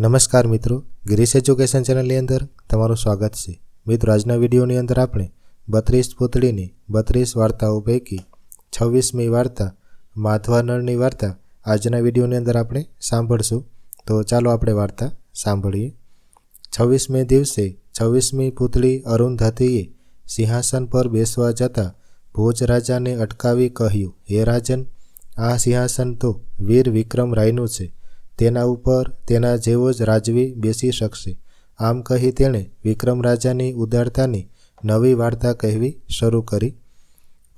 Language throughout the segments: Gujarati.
નમસ્કાર મિત્રો, ગિરીશ એજ્યુકેશન ચેનલની અંદર તમારું સ્વાગત છે. મિત્રો, આજના વિડીયોની અંદર આપણે બત્રીસ પૂતળીની બત્રીસ વાર્તાઓ પૈકી છવ્વીસમી વાર્તા, માધવાનળની વાર્તા આજના વિડીયોની અંદર આપણે સાંભળશું. તો ચાલો આપણે વાર્તા સાંભળીએ. છવ્વીસમી દિવસે છવ્વીસમી પૂતળી અરુંધતીએ સિંહાસન પર બેસવા જતાં ભોજ રાજાને અટકાવી કહ્યું, હે રાજન, આ સિંહાસન તો વીર વિક્રમ રાયનું છે. તેના ઉપર તેના જેવો જ રાજવી બેસી શકશે. આમ કહી તેણે વિક્રમ રાજાની ઉદારતાની નવી વાર્તા કહેવી શરૂ કરી.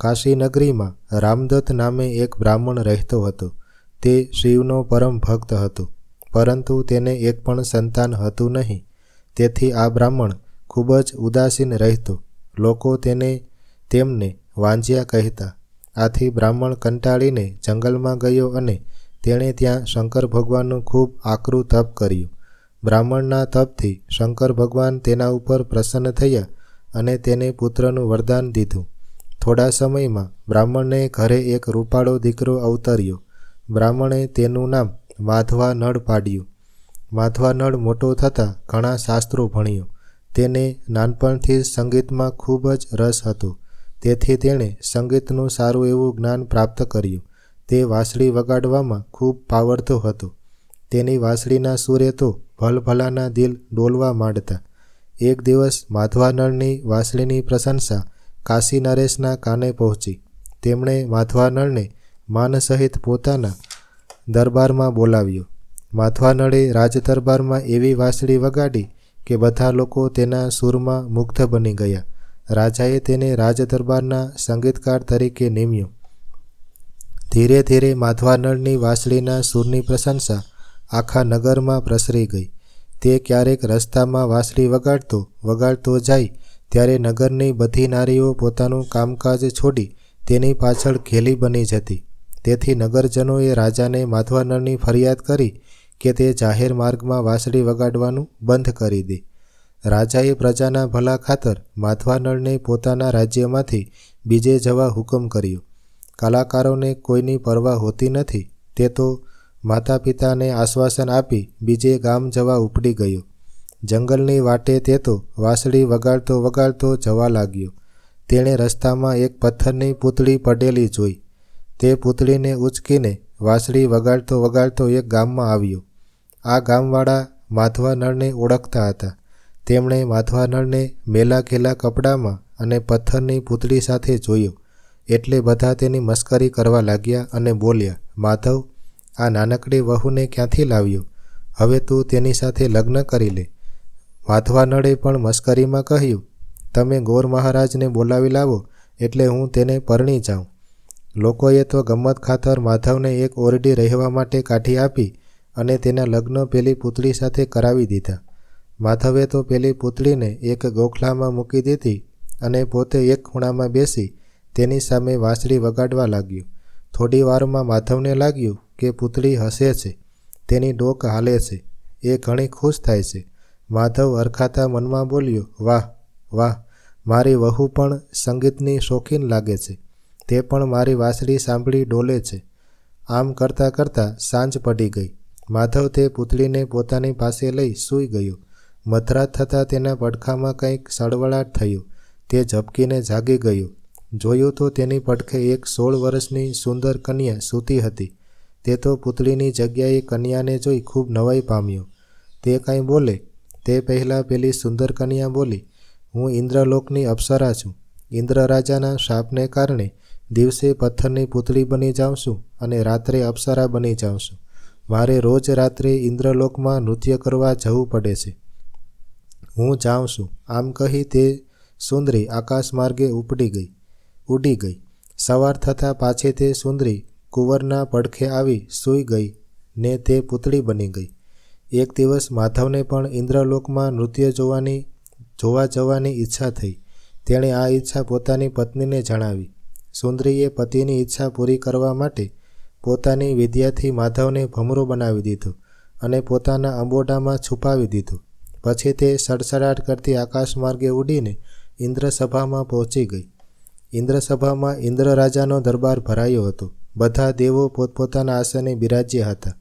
કાશીનગરીમાં રામદત્ત નામે એક બ્રાહ્મણ રહેતો હતો. તે શિવનો પરમ ભક્ત હતો, પરંતુ તેને એક પણ સંતાન હતું નહીં. તેથી આ બ્રાહ્મણ ખૂબ જ ઉદાસીન રહેતો. લોકો તેને તેમને વાંજ્યા કહેતા. આથી બ્રાહ્મણ કંટાળીને જંગલમાં ગયો અને તેણે ત્યાં શંકર ભગવાનનું ખૂબ આકરું તપ કર્યું. બ્રાહ્મણના તપથી શંકર ભગવાન તેના ઉપર પ્રસન્ન થયા અને તેને પુત્રનું વરદાન દીધું. થોડા સમયમાં બ્રાહ્મણને ઘરે એક રૂપાળો દીકરો અવતર્યો. બ્રાહ્મણે તેનું નામ માધવા નળ પાડ્યું. માધવા નળ મોટો થતાં ઘણા શાસ્ત્રો ભણ્યો. તેને નાનપણથી જ સંગીતમાં ખૂબ જ રસ હતો. તેથી તેણે સંગીતનું સારું એવું જ્ઞાન પ્રાપ્ત કર્યું. તે વાંસળી વગાડવામાં ખૂબ પાવરતો હતો. તેની વાંસળીના સૂરે તો ભલભલાના દિલ ડોલવા માંડતા. એક દિવસ માધવાનળની વાંસળીની પ્રશંસા કાશી નરેશના કાને પહોંચી. તેમણે માધવાનળને માન સહિત પોતાના દરબારમાં બોલાવ્યો. માધવાનળે રાજદરબારમાં રાજ દરબારમાં એવી વાંસળી વગાડી કે બધા લોકો તેના સૂરમાં મુગ્ધ બની ગયા. રાજાએ તેને રાજ દરબારના સંગીતકાર તરીકે નિમ્યો. ધીરે ધીરે માધવાનળની વાંસળીના સૂરની પ્રશંસા આખા નગરમાં પ્રસરી ગઈ. તે ક્યારેક રસ્તામાં વાંસળી વગાડતો વગાડતો જાય ત્યારે નગરની બધી નારીઓ પોતાનું કામકાજ છોડી તેની પાછળ ઘેલી બની જતી. તેથી નગરજનોએ રાજાને માધવાનળની ફરિયાદ કરી કે તે જાહેર માર્ગમાં વાંસળી વગાડવાનું બંધ કરી દે. રાજાએ પ્રજાના ભલા ખાતર માધવાનળને પોતાના રાજ્યમાંથી બીજે જવા હુકમ કર્યો. કલાકારોને કોઈની પરવા હોતી નથી, તે તો માતા પિતાને આશ્વાસન આપી બીજે ગામ જવા ઉપડી ગયો. જંગલની વાટે તે તો વાંસળી વગાડતો વગાડતો જવા લાગ્યો. તેણે રસ્તામાં એક પથ્થરની પૂતળી પડેલી જોઈ. તે પૂતળીને ઉચકીને વાંસળી વગાડતો વગાડતો એક ગામમાં આવ્યો. આ ગામવાળા માધવા નળને ઓળખતા હતા. તેમણે માધવાનળને મેલા ઘેલા કપડામાં અને પથ્થરની પૂતળી સાથે જોયો. એટલે બધા તેની મસ્કરી કરવા લાગ્યા અને બોલ્યા, માધવ, આ નાનકડી વહુને ક્યાંથી લાવ્યો? હવે તું તેની સાથે લગ્ન કરી લે. માધવા નળે પણ મસ્કરીમાં કહ્યું, તમે ગોર મહારાજને બોલાવી લાવો, એટલે હું તેને પરણી જાઉં. લોકોએ તો ગમત ખાતર માધવને એક ઓરડી રહેવા માટે કાઢી આપી અને તેના લગ્ન પેલી પૂતળી સાથે કરાવી દીધા. માધવે તો પેલી પૂતળીને એક ગોખલામાં મૂકી દીધી અને પોતે એક ખૂણામાં બેસી તેની સામે વાંસળી વગાડવા લાગ્યું. થોડી વારમાં માધવને લાગ્યું કે પૂતળી હસે છે. તેની ડોક હાલે છે. એ ઘણી ખુશ થાય છે. માધવ અરખાતા મનમાં બોલ્યો, વાહ વાહ, મારી વહુ પણ સંગીતની શોખીન લાગે છે. તે પણ મારી વાંસળી સાંભળી ડોલે છે. આમ કરતાં કરતાં સાંજ પડી ગઈ. માધવ તે પૂતળીને પોતાની પાસે લઈ સૂઈ ગયો. મધરાત થતાં તેના પડખામાં કંઈક સળવળાટ થયું. તે ઝબકીને જાગી ગયો. જોયું તો તેની પડખે એક સોળ વર્ષની સુંદર કન્યા સૂતી હતી. તે તો પુતળીની જગ્યાએ કન્યાને જોઈ ખૂબ નવાઈ પામ્યો. તે કાંઈ બોલે? તે પહેલાં પેલી સુંદર કન્યા બોલી, હું ઇન્દ્રલોકની અપ્સરા છું. ઇન્દ્ર રાજાના શાપને કારણે દિવસે પથ્થરની પૂતળી બની જાઉં છું અને રાત્રે અપ્સરા બની જાઉં છું. મારે રોજ રાત્રે ઇન્દ્રલોકમાં નૃત્ય કરવા જવું પડે છે. હું જાઉં છું. આમ કહી તે સુંદરી આકાશ માર્ગે ઉપડી ગઈ. ઉડી ગઈ. સવાર થતાં પાછી તે સુંદરી કુંવરના પડખે આવી સૂઈ ગઈ ને તે પૂતળી બની ગઈ. એક દિવસ માધવને પણ ઇન્દ્રલોકમાં નૃત્ય જોવાની, જોવા જવાની ઈચ્છા થઈ. તેણે આ ઈચ્છા પોતાની પત્નીને જણાવી. સુંદરીએ પતિની ઈચ્છા પૂરી કરવા માટે પોતાની વિદ્યાથી માધવને ભમરો બનાવી દીધો અને પોતાના અંબોડામાં છુપાવી દીધું. પછી તે સડસડાટ કરતી આકાશ માર્ગે ઉડીને ઇન્દ્રસભામાં પહોંચી ગઈ. ઇન્દ્રસભામાં ઇન્દ્ર રાજાનો દરબાર ભરાયો હતો. બધા દેવો પોતપોતાના આસને બિરાજ્યા હતા.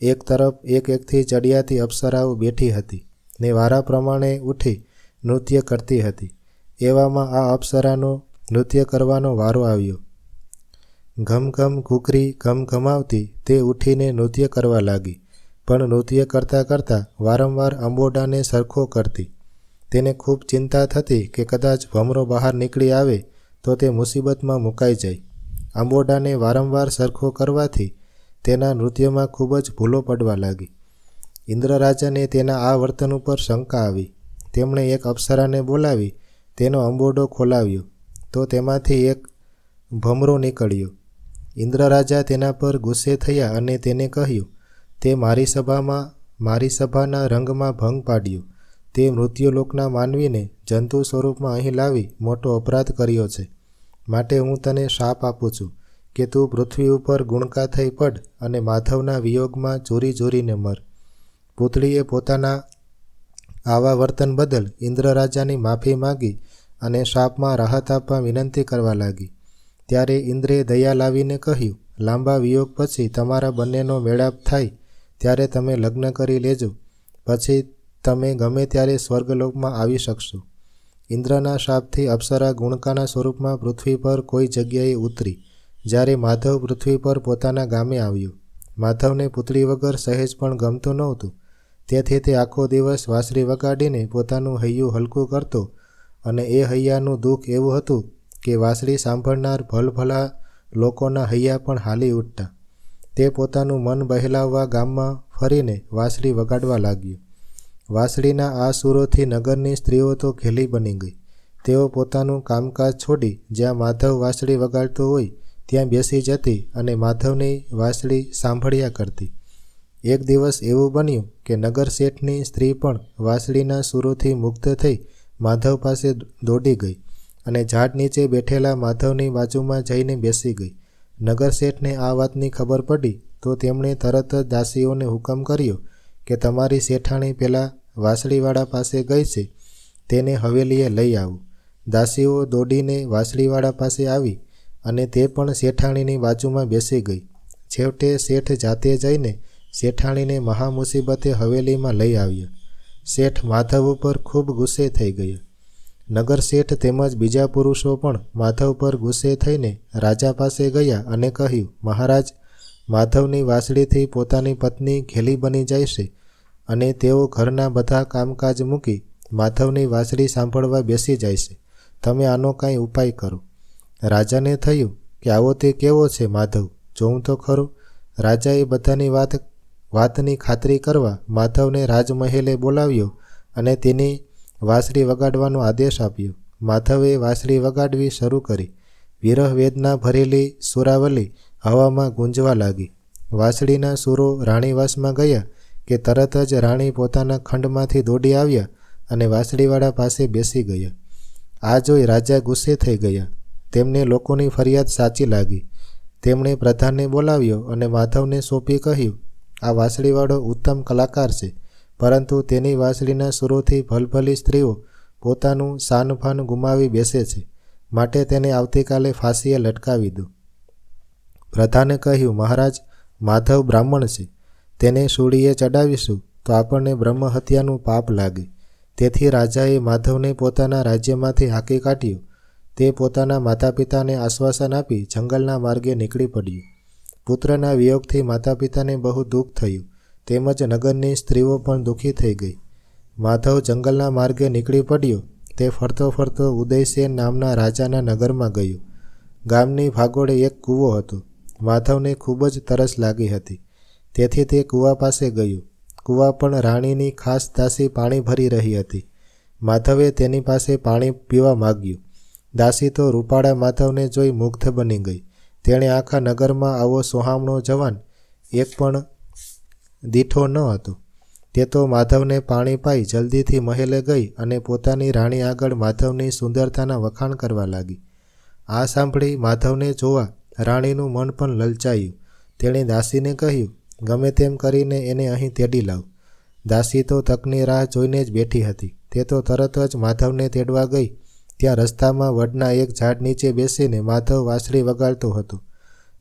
એક તરફ એક એકથી ચડિયાતી અપ્સરાઓ બેઠી હતી ને વારા પ્રમાણે ઉઠી નૃત્ય કરતી હતી. એવામાં આ અપ્સરાનો નૃત્ય કરવાનો વારો આવ્યો. ઘમઘમ ઘૂઘરી ઘમઘમાવતી તે ઉઠીને નૃત્ય કરવા લાગી, પણ નૃત્ય કરતાં કરતાં વારંવાર અંબોડાને સરખો કરતી. તેને ખૂબ ચિંતા થતી કે કદાચ ભમરો બહાર નીકળી આવે તો તે મુસીબતમાં મુકાઈ જાય. આંબોડાને વારંવાર સરખો કરવાથી તેના નૃત્યમાં ખૂબ જ ભૂલો પડવા લાગી. ઇન્દ્રરાજાને તેના આ વર્તન ઉપર શંકા આવી. તેમણે એક અપ્સરાને બોલાવી, તેનો અંબોડો ખોલાવ્યો, તો તેમાંથી એક ભમરો નીકળ્યો. ઇન્દ્રરાજા તેના પર ગુસ્સે થયા અને તેને કહ્યું, તે મારી સભામાં, મારી સભાના રંગમાં ભંગ પાડ્યો. તે મૃત્યુલોકના માનવીને જંતુ સ્વરૂપમાં અહીં લાવી મોટો અપરાધ કર્યો છે. માટે હું તને શાપ આપું છું કે તું પૃથ્વી ઉપર ગુણકા થઈ પડ અને માધવના વિયોગમાં ચોરી ચોરીને મર. પૂતળીએ પોતાના આવા વર્તન બદલ ઇન્દ્રરાજાની માફી માગી અને શાપમાં રાહત આપવા વિનંતી કરવા લાગી. ત્યારે ઇન્દ્રે દયા લાવીને કહ્યું, લાંબા વિયોગ પછી તમારા બંનેનો મેળાપ થાય, ત્યારે તમે લગ્ન કરી લેજો. પછી તમે ગમે ત્યારે સ્વર્ગલોકમાં આવી શકશો. ઇન્દ્રના શાપથી અપ્સરા ગુણકાના સ્વરૂપમાં પૃથ્વી પર કોઈ જગ્યાએ ઉતરી, જ્યારે માધવ પૃથ્વી પર પોતાના ગામે આવ્યો. માધવને પુતળી વગર સહેજ પણ ગમતું નહોતું. તેથી તે આખો દિવસ વાંસરી વગાડીને પોતાનું હૈયું હલકું કરતો અને એ હૈયાનું દુઃખ એવું હતું કે વાંસળી સાંભળનાર ભલભલા લોકોના હૈયા પણ હાલી ઉઠતા. તે પોતાનું મન બહેલાવવા ગામમાં ફરીને વાંસળી વગાડવા લાગ્યો. વાંસળીના આ સુરોથી નગરની સ્ત્રીઓ તો ઘેલી બની ગઈ. તેઓ પોતાનું કામકાજ છોડી જ્યાં માધવ વાંસળી વગાડતો હોય, ત્યાં બેસી જતી અને માધવની વાંસળી સાંભળ્યા કરતી. એક દિવસ એવું બન્યું કે નગર શેઠની સ્ત્રી પણ વાંસળીના સુરોથી મુગ્ધ થઈ માધવ પાસે દોડી ગઈ અને ઝાડ નીચે બેઠેલા માધવની બાજુમાં જઈને બેસી ગઈ. નગર શેઠને આ વાતની ખબર પડી તો તેમણે તરત જ દાસીઓને હુકમ કર્યો કે તમારી શેઠાણી પેલા વાંસળીવાળા પાસે ગઈ છે, તેને હવેલીએ લઈ આવું. દાસીઓ દોડીને વાંસળીવાળા પાસે આવી અને તે પણ શેઠાણીની બાજુમાં બેસી ગઈ. છેવટે શેઠ જાતે જઈને શેઠાણીને મહામુસીબતે હવેલીમાં લઈ આવ્યા. શેઠ માધવ ઉપર ખૂબ ગુસ્સે થઈ ગયા. નગર શેઠ તેમજ બીજા પુરુષો પણ માધવ પર ગુસ્સે થઈને રાજા પાસે ગયા અને કહ્યું, મહારાજ, માધવની વાંસળીથી પોતાની પત્ની ઘેલી બની જાય છે. અને તેઓ ઘરના બધા કામકાજ મૂકી માધવની વાંસળી સાંભળવા બેસી જાય છે. તમે આનો કાંઈ ઉપાય કરો. રાજાને થયું કે આવો તે કેવો છે માધવ? જોઉં તો ખરું. રાજાએ બધાની વાત, વાતની ખાતરી કરવા માધવને રાજમહેલે બોલાવ્યો અને તેની વાંસળી વગાડવાનો આદેશ આપ્યો. માધવે વાંસળી વગાડવી શરૂ કરી. વિરહ વેદના ભરેલી સુરાવલી હવામાં ગુંજવા લાગી. વાંસળીના સુરો રાણીવાસમાં ગયા કે તરત જ રાણી પોતાના ખંડમાંથી દોડી આવ્યા અને વાંસળીવાળા પાસે બેસી ગયા. આ જોઈ રાજા ગુસ્સે થઈ ગયા. તેમને લોકોની ફરિયાદ સાચી લાગી. તેમણે પ્રધાનને બોલાવ્યો અને માધવને સોંપી કહ્યું, આ વાંસળીવાળો ઉત્તમ કલાકાર છે, પરંતુ તેની વાંસળીના સુરોથી ભલભલી સ્ત્રીઓ પોતાનું સાનફાન ગુમાવી બેસે છે. માટે તેને આવતીકાલે ફાંસીએ લટકાવી દો. પ્રધાને કહ્યું, મહારાજ, માધવ બ્રાહ્મણ છે. તેને સૂળીએ ચડાવીશું તો આપણને બ્રહ્મ હત્યાનું પાપ લાગે. તેથી રાજાએ માધવને પોતાના રાજ્યમાંથી હાંકી કાઢ્યો. તે પોતાના માતા પિતાને આશ્વાસન આપી જંગલના માર્ગે નીકળી પડ્યું. પુત્રના વિયોગથી માતા પિતાને બહુ દુઃખ થયું. તેમજ નગરની સ્ત્રીઓ પણ દુઃખી થઈ ગઈ. માધવ જંગલના માર્ગે નીકળી પડ્યો. તે ફરતો ફરતો ઉદયસેન નામના રાજાના નગરમાં ગયો. ગામની ભાગોળે એક કૂવો હતો. માધવને ખૂબ જ તરસ લાગી હતી. તેથી તે કૂવા પાસે ગયું. કૂવા પણ રાણીની ખાસ દાસી પાણી ભરી રહી હતી. માધવે તેની પાસે પાણી પીવા માગ્યું. દાસી તો રૂપાળા માધવને જોઈ મુગ્ધ બની ગઈ. તેણે આખા નગરમાં આવો સોહામણો જવાન એક પણ દીઠો ન હતો. તે તો માધવને પાણી પાઈ જલ્દીથી મહેલે ગઈ અને પોતાની રાણી આગળ માધવની સુંદરતાના વખાણ કરવા લાગી. આ સાંભળી માધવને જોવા રાણીનું મન પણ લલચાયું. તેણે દાસીને કહ્યું ગમે તેમ કરીને એને અહીં તેડી લાવ. દાસી તો તકની રાહ જોઈને જ બેઠી હતી. તે તો તરત જ માધવને તેડવા ગઈ. ત્યાં રસ્તામાં વડના એક ઝાડ નીચે બેસીને માધવ વાંસળી વગાડતો હતો.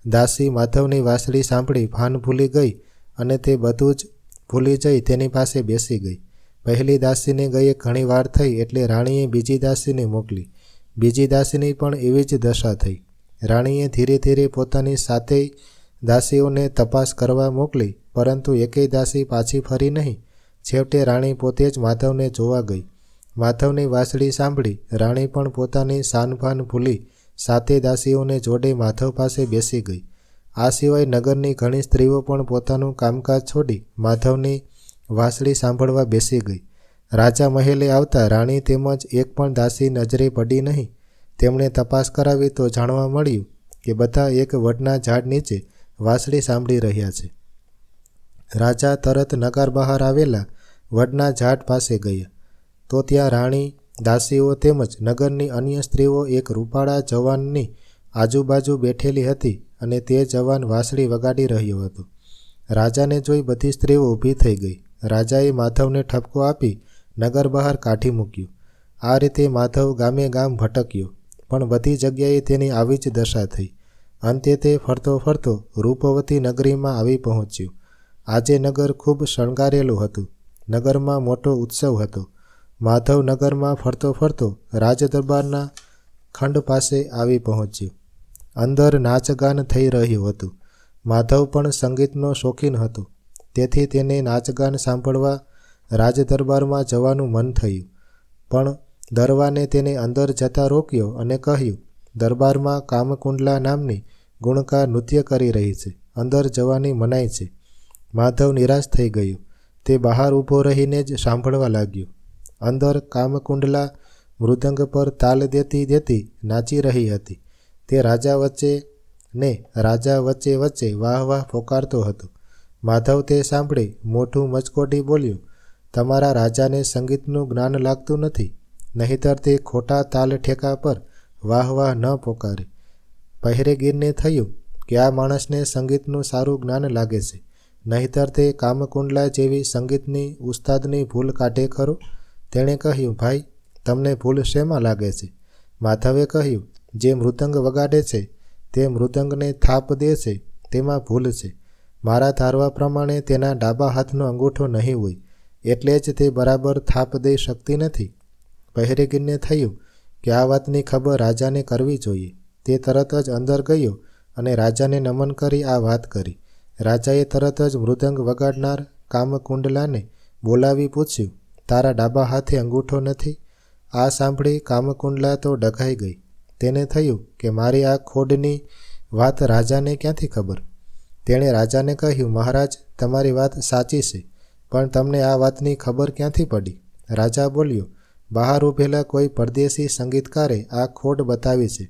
દાસી માધવની વાંસળી સાંભળી ભાન ભૂલી ગઈ અને તે બધું જ ભૂલી જઈ તેની પાસે બેસી ગઈ. પહેલી દાસીને ગયે ઘણી વાર થઈ એટલે રાણીએ બીજી દાસીને મોકલી. બીજી દાસીની પણ એવી જ દશા થઈ. રાણીએ ધીરે ધીરે પોતાની સાતેય દાસીઓને તપાસ કરવા મોકલી, પરંતુ એકેય દાસી પાછી ફરી નહીં. છેવટે રાણી પોતે જ માધવને જોવા ગઈ. માધવની વાંસળી સાંભળી, રાણી પણ પોતાની સાનભાન ભૂલી, સાતે દાસીઓને જોડે માધવ પાસે બેસી ગઈ. આ સિવાય નગરની ઘણી સ્ત્રીઓ પણ પોતાનું કામકાજ છોડી માધવની વાંસળી સાંભળવા બેસી ગઈ. રાજા મહેલે આવતા રાણી તેમજ એક પણ દાસી નજરે પડી નહીં. તેમણે તપાસ કરાવી તો જાણવા મળ્યું કે બધા એક વડના ઝાડ નીચે વાંસળી સાંભળી રહ્યા છે. રાજા તરત નગર બહાર આવેલા વડના ઝાડ પાસે ગયા. તો ત્યાં રાણી, દાસીઓ તેમજ નગરની અન્ય સ્ત્રીઓ એક રૂપાળા જવાનની આજુબાજુ બેઠેલી હતી અને તે જવાન વાંસળી વગાડી રહ્યો હતો. રાજાને જોઈ બધી સ્ત્રીઓ ઊભી થઈ ગઈ. રાજાએ માધવને ઠપકો આપી નગર બહાર કાઢી મૂક્યું. આ રીતે માધવ ગામે ગામ ભટક્યો, પણ બધી જગ્યાએ તેની આવી જ દશા થઈ. અંતે તે ફરતો ફરતો રૂપવતી નગરીમાં આવી પહોંચ્યું. આજે નગર ખૂબ શણગારેલું હતું. નગરમાં મોટો ઉત્સવ હતો. માધવ નગરમાં ફરતો ફરતો રાજદરબારના ખંડ પાસે આવી પહોંચ્યું. અંદર નાચગાન થઈ રહ્યું હતું. માધવ પણ સંગીતનો શોખીન હતો. તેથી તેને નાચગાન સાંભળવા રાજદરબારમાં જવાનું મન થયું. પણ દરવાને તેને અંદર જતા રોક્યો અને કહ્યું, દરબારમાં કામકુંડલા નામની ગુણકાર નૃત્ય કરી રહી છે. અંદર જવાની મનાઈ છે. માધવ નિરાશ થઈ ગયો. તે બહાર ઊભો રહીને જ સાંભળવા લાગ્યો. અંદર કામકુંડલા મૃદંગ પર તાલ દેતી દેતી નાચી રહી હતી. તે રાજા વચ્ચે ને રાજા વચ્ચે વચ્ચે વાહ વાહ પોકારતો હતો. માધવ તે સાંભળી મોઠું મચકોટી બોલ્યું, તમારા રાજાને સંગીતનું જ્ઞાન લાગતું નથી. નહીતર તે ખોટા તાલ ઠેકા પર વાહ વાહ ન પોકારે. પહેરેગીરને થયું કે આ માણસને સંગીતનું સારું જ્ઞાન લાગે છે. નહીતર તે કામકુંડલા જેવી સંગીતની ઉસ્તાદની ભૂલ કાઢે ખરો? તેણે કહ્યું, ભાઈ, તમને ભૂલ શેમાં લાગે છે? માધવે કહ્યું, જે મૃદંગ વગાડે છે, તે મૃદંગને થાપ દે છે, તેમાં ભૂલ છે. મારા ધારવા પ્રમાણે તેના ડાબા હાથનો અંગૂઠો નહીં હોય, એટલે જ તે બરાબર થાપ દઈ શકતી નથી. પહેરેગીરને થયું કે આ વાતની ખબર રાજાને કરવી જોઈએ. તે તરત જ અંદર ગયો અને રાજાને નમન કરી આ વાત કરી. રાજાએ તરત જ મૃદંગ વગાડનાર કામકુંડલાને બોલાવી પૂછ્યું, તારા ડાબા હાથે અંગૂઠો નથી? આ સાંભળી કામકુંડલા તો ડઘાઈ ગઈ. તેને થયું કે મારી આ ખોડની વાત રાજાને ક્યાંથી ખબર? તેણે રાજાને કહ્યું, મહારાજ, તમારી વાત સાચી છે, પણ તમને આ વાતની ખબર ક્યાંથી પડી? રાજા બોલ્યો, બહાર ઊભેલા કોઈ પરદેશી સંગીતકારે આ ખોડ બતાવી છે.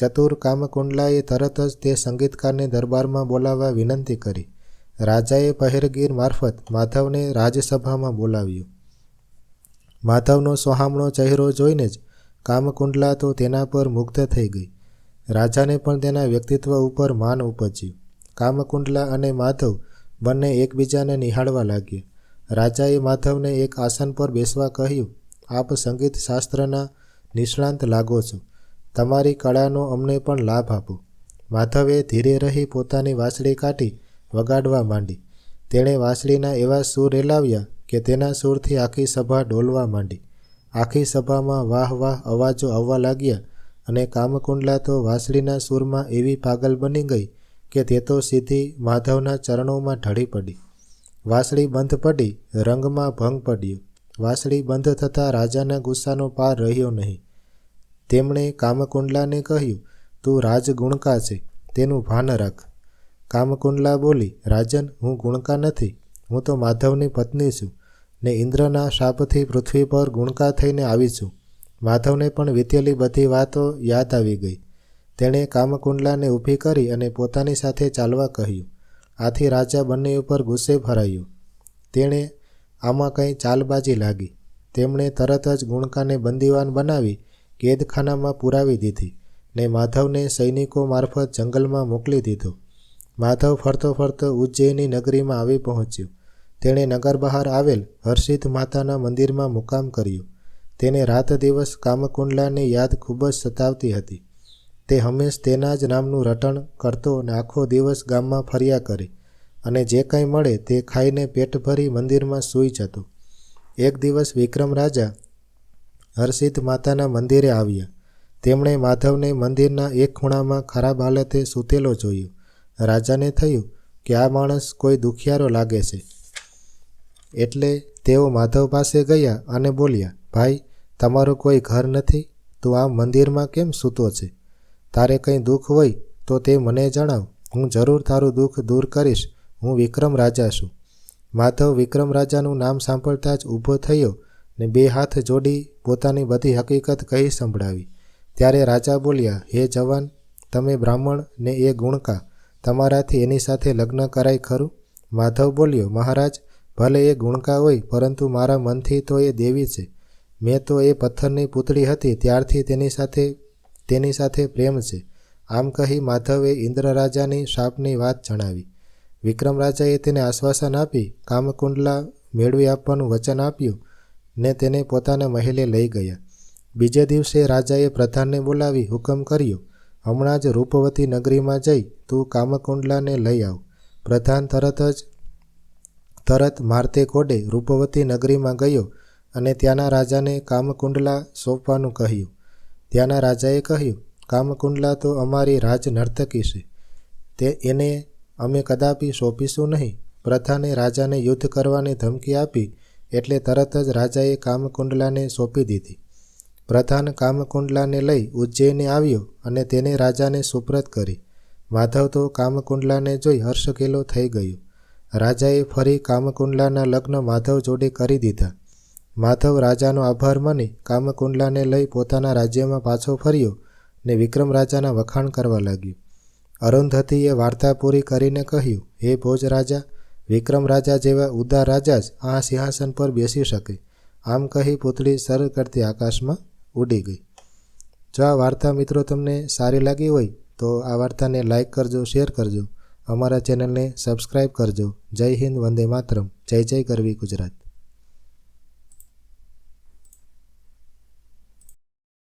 ચતુર કામકુંડલાએ તરત જ તે સંગીતકારને દરબારમાં બોલાવવા વિનંતી કરી. રાજાએ પહેરગીર મારફત માધવને રાજસભામાં બોલાવ્યો. માધવનો સોહામણો ચહેરો જોઈને જ કામકુંડલા તો તેના પર મુગ્ધ થઈ ગઈ. રાજાને પણ તેના વ્યક્તિત્વ ઉપર માન ઉપજ્યું. કામકુંડલા અને માધવ બંને એકબીજાને નિહાળવા લાગ્યા. રાજાએ માધવને એક આસન પર બેસવા કહ્યું, આપ સંગીત શાસ્ત્રના નિષ્ણાંત લાગો છો. તમારી કળાનો અમને પણ લાભ આપો. માધવે ધીરે રહી પોતાની વાંસળી કાઢી વગાડવા માંડી. તેણે વાંસળીના એવા સૂર રેલાવ્યા કે તેના સૂરથી આખી સભા ડોલવા માંડી. આખી સભામાં વાહ વાહ અવાજો આવવા લાગ્યા અને કામકુંડલા તો વાંસળીના સૂરમાં એવી પાગલ બની ગઈ કે તે તો સીધી માધવના ચરણોમાં ઢળી પડી. વાંસળી બંધ પડી, રંગમાં ભંગ પડ્યો. વાંસળી બંધ થતાં રાજાના ગુસ્સાનો પાર રહ્યો નહીં. તેમણે કામકુંડલાને કહ્યું, તું રાજગુણકા છે, તેનું ભાન રાખ. કામકુંડલા બોલી, રાજન, હું ગુણકા નથી, હું તો માધવની પત્ની છું ને ઇન્દ્રના શાપથી પૃથ્વી પર ગુણકા થઈને આવી છું. માધવને પણ વીતેલી બધી વાતો યાદ આવી ગઈ. તેણે કામકુંડલાને ઊભી કરી અને પોતાની સાથે ચાલવા કહ્યું. આથી રાજા બંને ઉપર ગુસ્સે ભરાયો. તેણે આમાં કંઈ ચાલબાજી લાગી. તેમણે તરત જ ગુણકાને બંદીવાન બનાવી કેદખાનામાં પુરાવી દીધી ને માધવને સૈનિકો મારફત જંગલમાં મોકલી દીધો. માધવ ફરતો ફરતો ઉજ્જૈની નગરીમાં આવી પહોંચ્યો. તેણે નગર બહાર આવેલ હર્ષિત માતાના મંદિરમાં મુકામ કર્યો. તેને રાત દિવસ કામકુંડલાની યાદ ખૂબ જ સતાવતી હતી. તે હંમેશ તેના જ નામનું રટણ કરતો અને આખો દિવસ ગામમાં ફર્યા કરે અને જે કંઈ મળે તે ખાઈને પેટ ભરી મંદિરમાં સૂઈ જતો. એક દિવસ વિક્રમ રાજા હર્ષિત માતાના મંદિરે આવ્યા. તેમણે માધવને મંદિરના એક ખૂણામાં ખરાબ હાલતે સૂતેલો જોયો. રાજાને થયું કે આ માણસ કોઈ દુખિયારો લાગે છે. એટલે તેઓ માધવ પાસે ગયા અને બોલ્યા, ભાઈ, તમારું કોઈ ઘર નથી? તું આ મંદિરમાં કેમ સૂતો છે? તારે કંઈ દુઃખ હોય તો તે મને જણાવ. હું જરૂર તારું દુઃખ દૂર કરીશ. હું વિક્રમ રાજા છું. માધવ વિક્રમ રાજાનું નામ સાંભળતા જ ઊભો થયો ને બે હાથ જોડી પોતાની બધી હકીકત કહી સંભળાવી. ત્યારે રાજા બોલ્યા, હે જવાન, તમે બ્રાહ્મણ ને એ ગુણકા તમારાથી એની સાથે લગ્ન કરાય ખરું? માધવ બોલ્યો, મહારાજ, ભલે એ ગુણકા હોય, પરંતુ મારા મનથી તો એ દેવી છે. મેં તો એ પથ્થરની પૂતળી હતી, ત્યારથી તેની સાથે તેની સાથે પ્રેમ છે. આમ કહી માધવે ઇન્દ્ર રાજાની શાપની વાત જણાવી. વિક્રમ રાજાએ તેને આશ્વાસન આપી, કામકુંડલા મેળવી આપવાનું વચન આપ્યું. ને તેને પોતાના મહેલે લઈ ગયા. બીજે દિવસે રાજાએ પ્રધાનને બોલાવી હુકમ કર્યો, હમણાં જ રૂપવતી નગરીમાં જઈ તું કામકુંડલાને લઈ આવ. પ્રધાન તરત જ તરત મારતે કોડે રૂપવતી નગરીમાં ગયો અને ત્યાંના રાજાને કામકુંડલા સોંપવાનું કહ્યું. ત્યાંના રાજાએ કહ્યું, કામકુંડલા તો અમારી રાજ નર્તકી છે. તે એને અમે કદાપી સોંપીશું નહીં. પ્રધાને રાજાને યુદ્ધ કરવાની ધમકી આપી એટલે તરત જ રાજાએ કામકુંડલાને સોંપી દીધી. પ્રધાન કામકુંડલાને લઈ ઉજ્જૈને આવ્યો અને તેને રાજાને સુપ્રત કરી. માધવ તો કામકુંડલાને જોઈ હર્ષકેલો થઈ ગયો. રાજાએ ફરી કામકુંડલાના લગ્ન માધવ જોડે કરી દીધા. માધવ રાજાનો આભાર માની કામકુંડલાને લઈ પોતાના રાજ્યમાં પાછો ફર્યો ને વિક્રમ રાજાના વખાણ કરવા લાગ્યું. અરુંધતીએ વાર્તા પૂરી કરીને કહ્યું, હે ભોજ રાજા વિક્રમ રાજા જેવા ઉદાર રાજા જ આ સિંહાસન પર બેસી શકે. આમ કહી પુતળી સર કરતી આકાશમાં ઉડી ગઈ. જો આ વાર્તા મિત્રો તમને સારી લાગી હોય, તો આ વાર્તાને લાઇક કરજો, શેર કરજો. અમારા ચેનલને સબસ્ક્રાઈબ કરજો. જય હિન્દ, વંદે માતરમ. જય જય કરવી ગુજરાત.